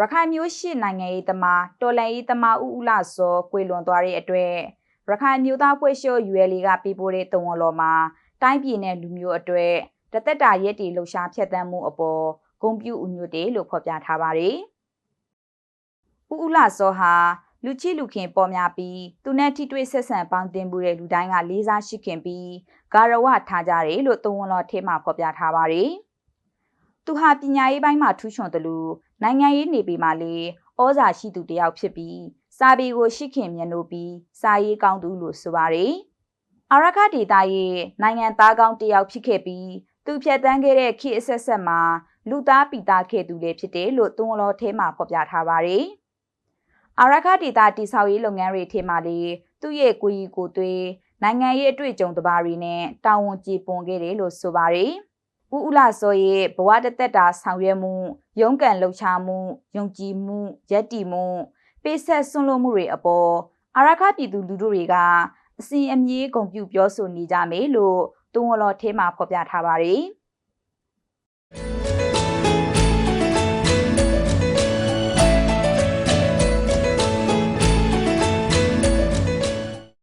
ရခိုင်မျိုးရှိနိုင်ငံရေးသမားတော်လန်ရေးသမားဦးဦးလာစောကွေလွန်သွားတဲ့အတွက်ရခိုင်မျိုးသားဖွဲ့ရှုပ် UL ကပြပို့တဲ့တုံဝလော်မှာတိုင်းပြည်နဲ့လူမျိုးအတွက်တသက်တာရက်တီလှုပ်ရှားဖြတ်သန်းမှုအပေါ်ဂုံပြူဦးညွတ်တယ်လို့ဖော်ပြထားပါတယ်။ဦးဦးလာစောဟာလူချီလူခင်ပေါ်များပြီးသူနဲ့ထိတွေ့ဆက်ဆံပေါင်းတင်မှုတဲ့လူတိုင်းကလေးစားရှိခင်ပြီးဂါရဝထားကြတယ်လို့တုံဝလော်ထဲမှာဖော်ပြထားပါတယ်။သူဟာပညာရေးပိုင်းမှာထူးချွန်တယ်လို့ နိုင်ငံရေးနေပြည်မှာလေဩဇာရှိသူတယောက်ဖြစ်ပြီးစာပေကိုရှိခင်မြတ်လို့ပြီးစာရေးကောင်းသူလို့ဆိုပါတယ်။အာရခဒေတာရဲ့နိုင်ငံသားကောင်းတယောက်ဖြစ်ခဲ့ပြီးသူဖြတ်တန်းခဲ့တဲ့ခေတ်အဆက်ဆက်မှာလူသားပီတာခဲ့သူလည်းဖြစ်တယ်လို့သွန်လော်ထဲမှာဖော်ပြထားပါတယ်။အာရခဒေတာတိဆောက်ရေးလုပ်ငန်းတွေထဲမှာလေသူ့ရဲ့ကိုကြီးကိုသွေးနိုင်ငံရေးအတွေ့အကြုံတပါးတွေနဲ့တာဝန်ကျေပွန်ခဲ့တယ်လို့ဆိုပါတယ်။ ဦးဦးလာစောရဲ့ဘဝတသက်တာဆောင်ရွက်မှုရုန်းကန်လှုပ်ရှားမှုယုံကြည်မှုယက်တီမှုပေးဆက်ဆွန့်လွတ်မှုတွေအပေါ်အာရခပြည်သူလူထုတွေကအစဉ်အမြေဂုဏ်ပြုပြောဆိုနေကြမယ်လို့တွန်းဝလော်ထဲမှာဖော်ပြထားပါတယ်။